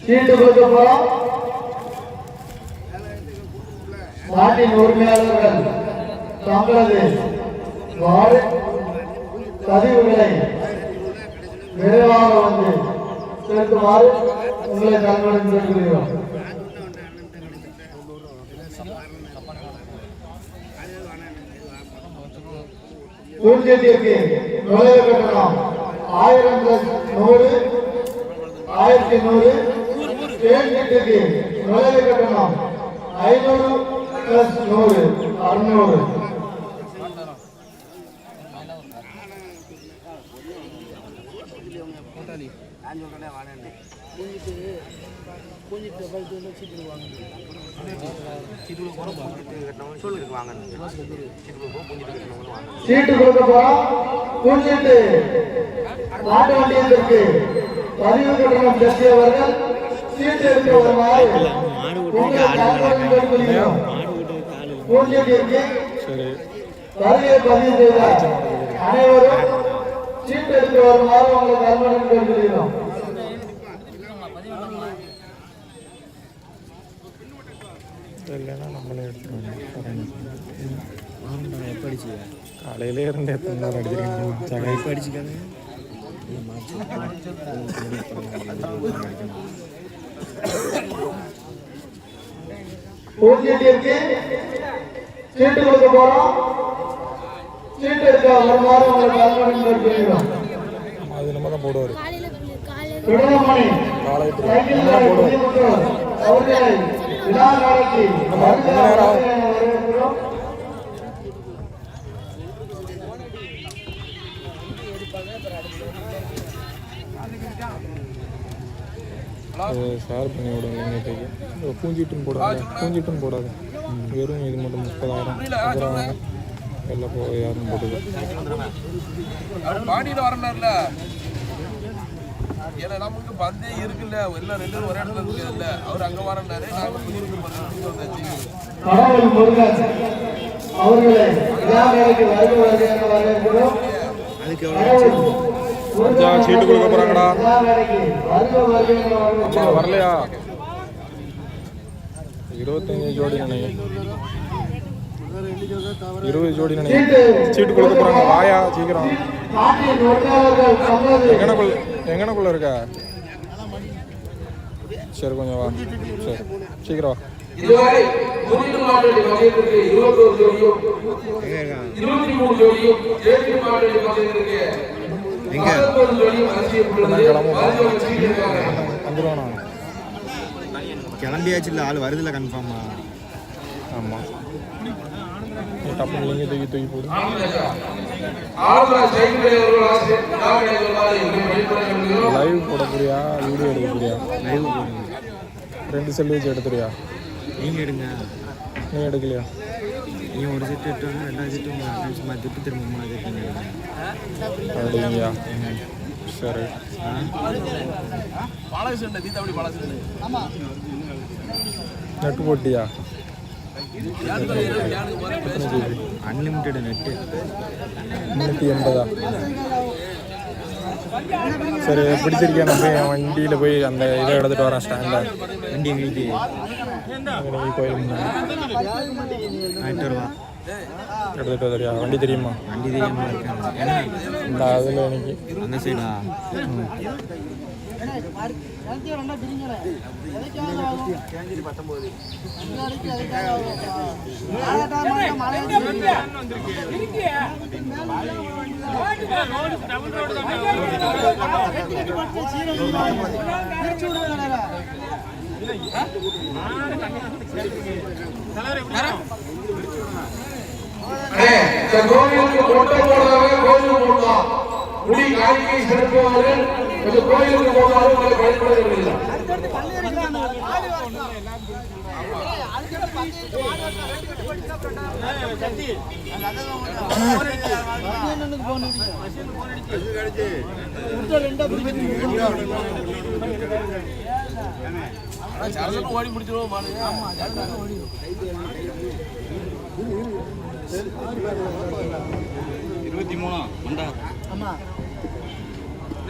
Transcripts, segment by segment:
சீட்டு கொடுக்க போறோம். நாட்டின் உரிமையாளர்கள் தங்களது வாரி பதிவுகளை விரைவாக வந்து செலுத்துமாறு உங்களை தங்களுடன் கேட்கிறோம் பூஜ்ஜியத்திற்கு நுழைவு கட்டணம் ஆயிரம் பிளஸ் நூறு ஆயிரத்தி நூறு. தேர்தலுக்கு நுழைவு கட்டணம் ஐநூறு பிளஸ் நூறு அறுநூறு. பூஞ்சிட்டு வந்து சீட்டு வாங்க சீட்டு கொடுக்க போறோம். பூஜ்ஜிட்டு மாட்டு வண்டியத்திற்கு பதிவு கட்டணம் செலுத்தியவர்கள் சீட்டு எடுக்க வருமாறு வருகை பதிவு செய்த அனைவரும் சீட்டு எடுக்க வருமாறு உங்களை தகவல் கேட்டுக்கொள்கிறோம். இல்லைன்னா நம்மளே எடுத்துருவாங்க எப்போ அடிச்சு காலையிலே இருந்து எத்தனை நேரம் அடிச்சிருக்கீங்க சகை எப்போ அடிச்சுக்காங்க பூஜ்ஜியத்திற்கு சீட்டு கொடுக்க போறோம் சீட்டு எடுக்க வருமாறு உங்களை தகவல் கேட்டுக்கொள்கிறோம் அது நம்ம தான் போடுவார் சுடலமணி காலையில் சைக்கிள் குடிமுத்தூர் அவர்களை விழா ஷேர் பண்ணி விடுங்க இன்னைக்கு பூஞ்சிட்டும் போடாது பூஞ்சிட்டும் போடாது வெறும் இது மட்டும் முப்பதாயிரம் அப்புறம் எல்லாம் போ யாரும் போட்டுது அவர் வரணும்ல ஏன்னா நமக்கு பந்தே இருக்குல்ல. எல்லாம் ரெண்டு பேரும் ஒரே இடத்துல இருக்குல்ல அவர் அங்க வரனாரு நாங்க முருகன் அவர்களை வருக வருக என வரவேற்கிறோம் அதுக்கு சீட்டு கொடுக்க போறாங்கடா. வரலையா? இருபத்தஞ்சு ஜோடி நினைக்கிறேன். இருபது ஜோடி நினைக்கிறேன். சீட்டு. கொடுக்க போறாங்க. வாயா சீக்கிரம். எங்கனக்குள்ள எங்கனக்குள்ள இருக்க? சரி கொஞ்சம் வா. சரி சீக்கிரம் வா. இதுவரை புதிய மாடலி பந்தயத்திற்கு இருபத்தோரு ஜோடியும் இருபத்தி மூணு ஜோடியும் ஜோடியும் கிளம்பியாச்சு இல்லை ஆள் வருதில்ல கன்ஃபார்மா ஆமாம் டப்பு நீங்கள் தூக்கி தூக்கி போடு. ஆளுநர் அவர்கள் ஆசிரியர் லைவ் போட போறியா வீடியோ எடுக்க போறியா லைவ் போடுங்க ரெண்டு செல் வச்சு எடுத்துறியா நீங்கள் எடுங்க. நீ எடுக்கலையா? நீ ஒரு செட் எடுத்தோன்னா ரெண்டாவது செட்டு உங்கள் மாதிரி திருப்பி திரும்ப மூணாவது செட் நீங்கள் எடுங்க எடுங்கயா சரி. பாலகிருஷ்ணன் தீதாவளி பாலகிருஷ்ணன் நெட் போட்டியா? அன்லிமிட்டெட் நெட்டு முந்நூற்றி எண்பதா? சரி பிடிச்சிருக்கேன் நான் போய் வண்டியில் போய் அந்த இதை எடுத்துகிட்டு வரேன் ஸ்டாண்டில் வண்டி எங்களுக்கு கோயில் ஆயிட்டு ரூபா எடுத்துகிட்டு வந்துறியா வண்டி தெரியுமா? வண்டி தெரியாமல் இருக்காங்க. ஏன்னா இந்த அதில் எனக்கு. அந்த சைடா கோயிலுக்கு மொட்டை போடுறவங்க கோயிலுக்கு போடலாம். முடி காணிக்கை செலுத்துவார்கள் கொஞ்சம் கோயிலுக்கு போனாலும் உங்களுக்கு பயன்பட ஓடி முடிச்சிருவோம் இருபத்தி மூணா மண்டா. ஆமா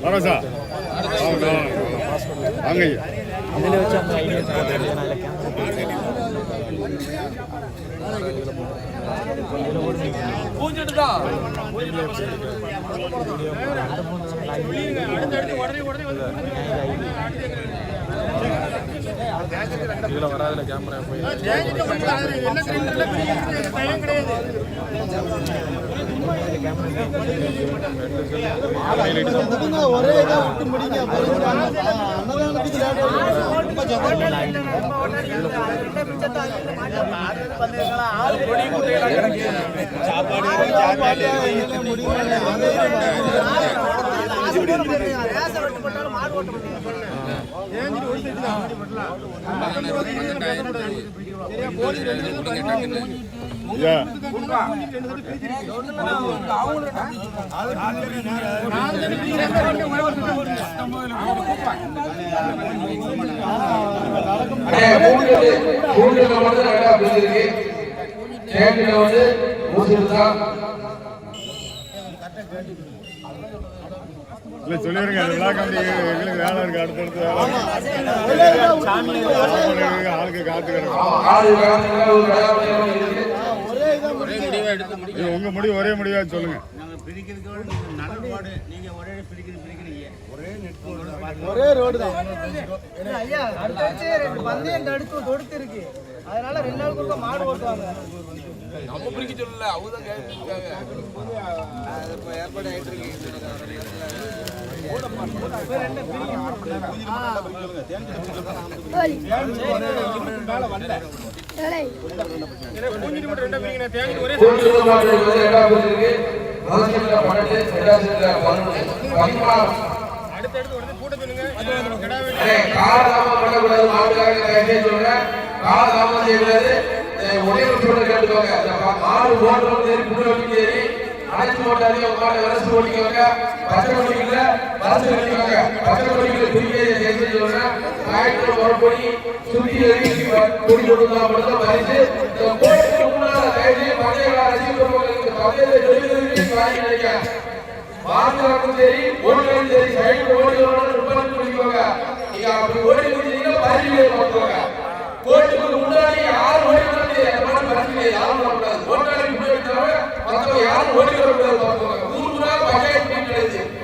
அவரு சார் வாங்க. வச்சு அந்த ஐடியா போட்டு உடனே இதில் கேமரா இதில் வராதுல கேமரா போய் ஒரே இதா விட்டு முடிங்க வந்து ரெண்டா பிரிஞ்சிருக்கு கேட்டுல வந்து மூசிருந்தா இல்லை சொல்லிடுங்க அது விழா கமிட்டி எங்களுக்கு வேலை இருக்கு. அடுத்தடுத்து இருக்கு. ஆளுக்கு காத்து கிடக்கும். இருக்கு உங்க முடிவு ஒரே முடிவா சொல்லுங்க. ஒரே ரோடு தான். ஐயா அடுத்தடுத்து ரெண்டு பந்தயம் தடுத்து தொடுத்து இருக்கு அதனால ரெண்டு நாளுக்கு மாடு ஓட்டுவாங்க. நம்ம பிரிக்க சொல்லல அவங்க தான் கேட்டுருக்காங்க கூட்டுறவு மாட்டு வந்து ரெண்டா பிரிஞ்சிருக்கு காலதாமம் செய்யக்கூடாது ஒரே ஒரு சொல்ற கேட்டுக்கோங்க இந்த பா- சரி சரி அணைச்சு போட்டாலே உங்களோட வரசு ஓட்டிக்கோங்க பச்சை கொடிக்கல வரசு கட்டிக்கோங்க பச்சை கொடிக்கல திருப்பி செஞ்சுக்கோங்க காய்கறி ஒரு பொடி சுத்தி எழுதி பொடி கொடுத்தா மட்டும் பறிச்சு இந்த கோட்டுக்கு முன்னால் கைது பழைய ரசிகர்களுக்கு பழைய எழுதி காய் கிடைக்க பாதுகாப்பும் சரி ஓடுகளும் சரி சைடு ஓடுகளோட ரொம்ப பிடிக்கோங்க நீங்க அப்படி ஓடி முடிஞ்சீங்கன்னா பறிவு போட்டுக்கோங்க கோட்டுக்கு முன்னாடி யார் ஓடி முடியாது யாரும் ஓடி வரக்கூடாது பார்த்துவாங்க ஊர் ஊரா பஞ்சாயத்து மீட்டிங் நடக்குது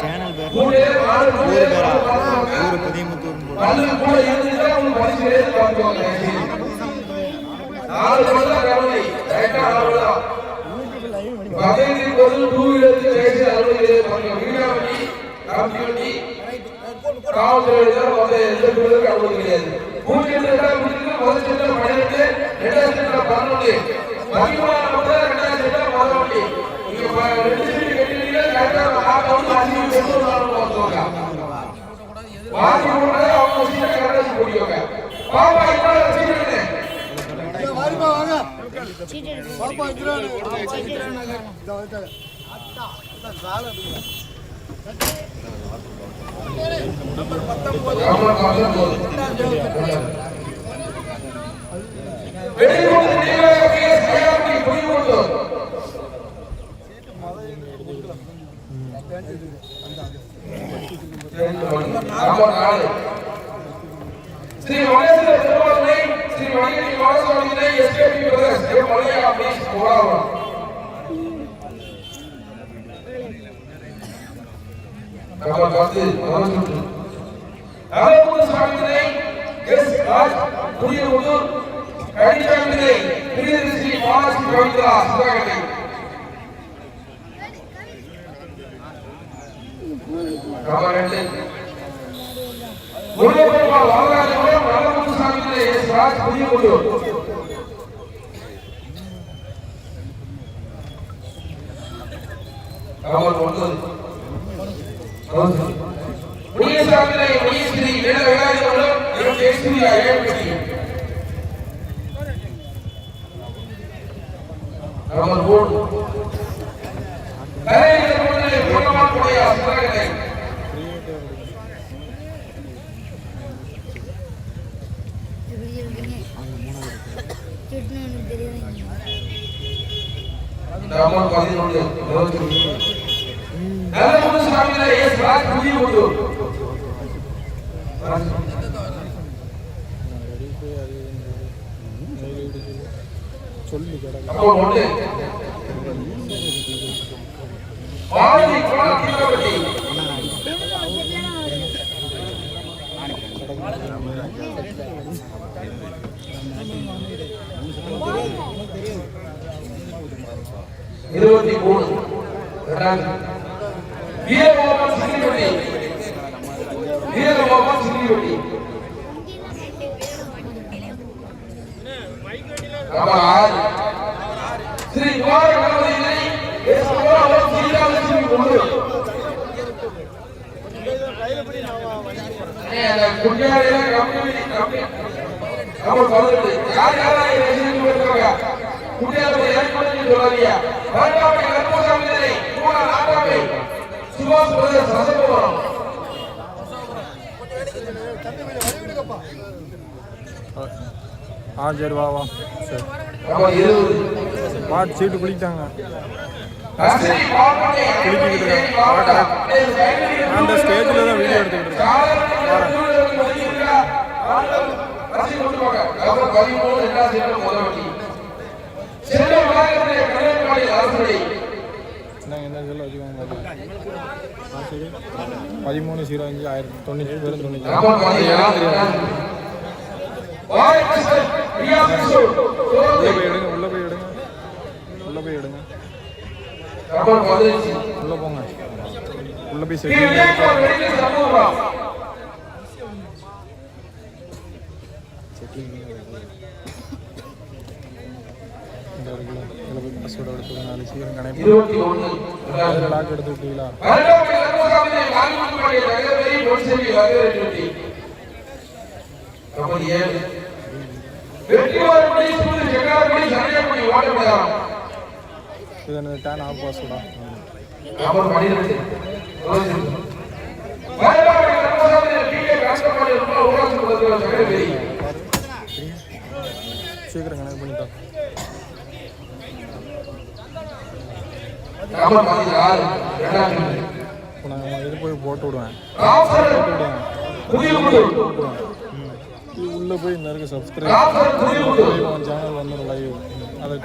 சேனல் பேர். ஊர் பேரா ஊர் புதியமுத்தூர். போட்டு பல்லு கூட நாலு பந்து கவனி. ரைட்டா அவ்வளவுதான். பந்தயத்தின் போது டூ வீலருக்கு ரேஸ் அனுமதி கிடையாது. பாருங்க, வீணா வண்டி, கம்பி எந்த கிடையாது. பூஜ்ஜியம் முடிஞ்சு முதல் பன்னிரெண்டு, பதினொன்று. பதினொன்று. நீங்க ரெண்டு சீட்டு கரெக்டா ஆட்டோ கொண்டு வரணும்னு வாங்கி அவங்க சீட்டை பாப்பா இப்ப சீக்கிரமே. வாரிமா வாங்க பாப்பா இக்கிறானு இதோ வந்துட்டாங்க அத்தா அத்தா சால நம்பர் 19 ஆமா 19 வெளியூர் நீங்க கேஸ் கேட்டி புரிய கொண்டு சேட்டு மலையில கொடுக்கலாம் அந்த ஆமா 4 శ్రీ మణేశ్వర పెద్దవాళ్ళని శ్రీ మణి కుమారస్వామిని ఎస్కేపీ బ్రదర్స్ ఏ మణి ఆ ప్లీజ్ కోరాలా కమల్ గాంధీ మనసుకు நாகப்பூர் சுவாமிகளை எஸ் ராஜ் புதியமுது கடிதாமிகளை பிரிதிரு ஸ்ரீ பாலாஜி பவித்ரா சுதாகரை கமரெட்டி முருகப்பெருமாள் வரலாறுகளும் நல்லமுத்து சாமியினை எஸ். ராஜ், புதியமுதூர். ஒன்பது. முனியசாமினை முனியஸ்ரீ நில விளையாடுகளும் இவன் தேசிய அயல்படி நம்பர் மூணு கரையில் முன்னிலை பூர்ணமாக்குடைய சிவகங்கை எப்படி இருக்கீங்க சுட்டுன்னு எனக்கு தெரியாதுங்க நம்பர் பதினொன்று நல்ல முனியசாமினை எஸ் ராஜ் புதிய முன்னூர் சொல்லி கிடக்கு நம்பர் ஒன்று இருபத்தி மூணு. வீரகோபால் சிங்கிப்பட்டி வீரகோபால் சிங்கிப்பட்டி ஸ்ரீ குமார கணபதியினை எஸ். கொண்டு. அண்ணே, அந்த பதினெட்டு யார் நாட்டாமை ஆ சரி வா வா. சரி வா சீட்டு குளிக்கிட்டாங்க. குளிக்கிட்டு இருக்காங்க. அந்த ஸ்டேஜில் தான் வீடியோ எடுத்துக்கிட்டு இருக்கேன் இந்தாங்க இந்த இதில் வச்சுக்கோங்க பதிமூணு ஜீரோ அஞ்சு ஆயிரத்தி தொண்ணூற்றி பேரும் தொண்ணூற்றி உள்ளே போய் எடுங்க உள்ளே போய் எடுங்க உள்ளே போய் எடுங்க உள்ளே போங்க உள்ளே போய் செட்டிங் இந்த இருக்குல்ல இதில் எடுத்து நாலு சீக்கிரம் கணக்கு லாக் எடுத்து விட்டீங்களா டேன் ஆஃப் சீக்கிரம் கணக்கு பண்ணிட்டோம் நம்பர் பதினாறு இரண்டாம் சுற்று. இப்போ நான் இது போய் போட்டு விடுவேன். உள்ளே போய் இருக்க சப்ஸ்கிரைப் சேனல் வந்துடும் லைவ் அதை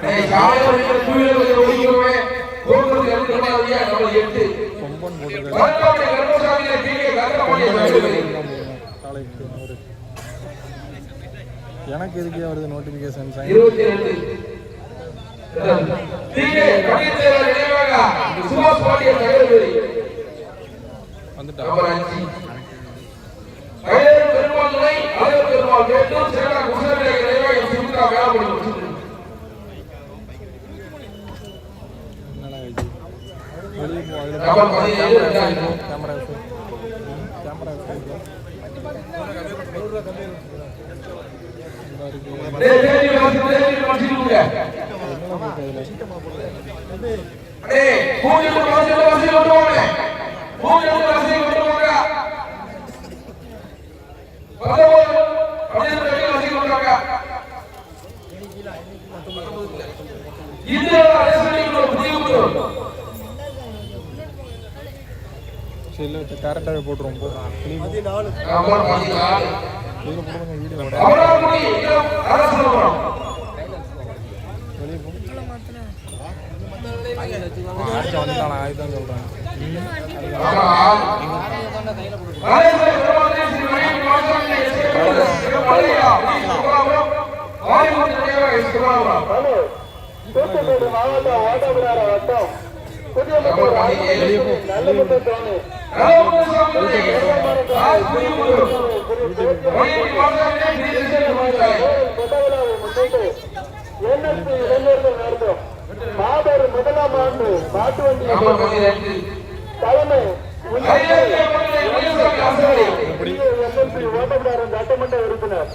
கொம்பன் போட்டுருக்காரு நாளைக்கு ஒரு எனக்கு எதுக்கே வருது நோட்டிஃபிகேஷன் சைன் சுபாஷ் நகரவேலி வந்துட்டா நம்பர் அஞ்சு கையேறு பெருமாள் துணை அலைவர் பெருமாள் வேட்டூர் சேனா குசேல நினைவாக சுமித்ரா அதில் நம்பர் பதினேழு ரெண்டாயிரம் கேமரா கேமரா டேய் கரெக்டாகவே போட்டுருவோம் போ வெளியே போ. நம்பர் பதினாலு இதில் போடுங்க வீடியோ ஆட்சி வந்துட்டான் தூத்துக்குடி மாவட்டம் ஓட்டப்பிடார வட்டம் என்எஸ்பி இளைஞர்கள் வேண்டும் மாபெரும் முதலாம் ஆண்டு மாட்டு வண்டி தலைமை சட்டமன்ற உறுப்பினர்.